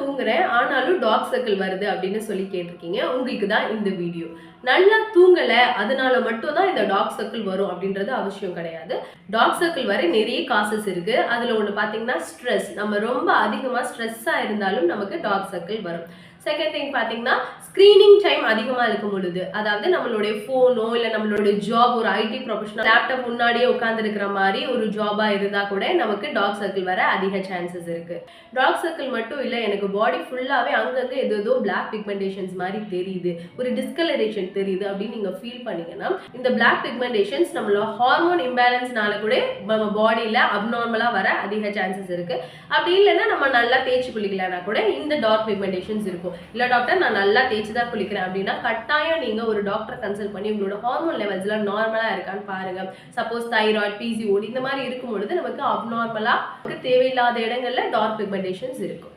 தூங்குறேன் ஆனாலும் talk circle வருது அப்படின்னு சொல்லி கேட்டிருக்கீங்க. உங்களுக்கு தான் இந்த வீடியோ நல்லா தூங்கலை அதனால மட்டும் தான் இந்த டாக் சர்க்கிள் வரும் அப்படின்றது அவசியம் கிடையாது. டாக் சர்க்கிள் வரை நிறைய காசஸ் இருக்கு. அதுல ஒன்று பார்த்தீங்கன்னா ஸ்ட்ரெஸ் நம்ம ரொம்ப அதிகமாக ஸ்ட்ரெஸ்ஸாக இருந்தாலும் நமக்கு டாக் சர்க்கிள் வரும். செகண்ட் திங் பார்த்தீங்கன்னா ஸ்க்ரீனிங் அதிகமாக இருக்கும் பொழுது அதாவது நம்மளுடைய ஃபோனோ இல்லை நம்மளுடைய ஜாப் ஒரு ஐடி ப்ரொஃபஷனல் லேப்டாப் முன்னாடியே உட்காந்துருக்கிற மாதிரி ஒரு ஜாபாக இருந்தால் கூட நமக்கு டார்க் சர்க்கிள் வர அதிக சான்சஸ் இருக்கு. டாக் சர்க்கிள் மட்டும் இல்லை எனக்கு பாடி ஃபுல்லாகவே அங்கங்கே ஏதோ ஏதோ பிளாக் பிக்மெண்டேஷன்ஸ் மாதிரி தெரியுது. ஒரு டிஸ்கலரேஷன் தெரியுது அப்படின்னு நீங்கள் ஃபீல் பண்ணீங்கன்னா இந்த பிளாக் பிக்மெண்டேஷன்ஸ் நம்மளோட ஹார்மோன் இம்பேலன்ஸ்னால கூட நம்ம பாடியில் அப்நார்மலாக வர அதிக சான்சஸ் இருக்கு. அப்படி இல்லைன்னா நம்ம நல்லா தேய்ச்சி குளிக்கலன்னா கூட இந்த டார்க் பிக்மெண்டேஷன்ஸ் இருக்கும். இல்லை டாக்டர் நான் நல்லா தேய்ச்சி தான் குளிக்கிறேன் அப்படின்னு கட்டாயம் நீங்கள் ஒரு டாக்டர் கன்சல்ட் பண்ணி உங்களோட ஹார்மோன் லெவல்ஸ்லாம் நார்மலாக இருக்கான்னு பாருங்க. சப்போஸ் தைராய்ட் பிசிஓடி இந்த மாதிரி இருக்கும் பொழுது நமக்கு அப்நார்மலாக தேவையில்லாத இடங்கள்ல டார்க் பிக்மெண்டேஷன்ஸ் இருக்கும்.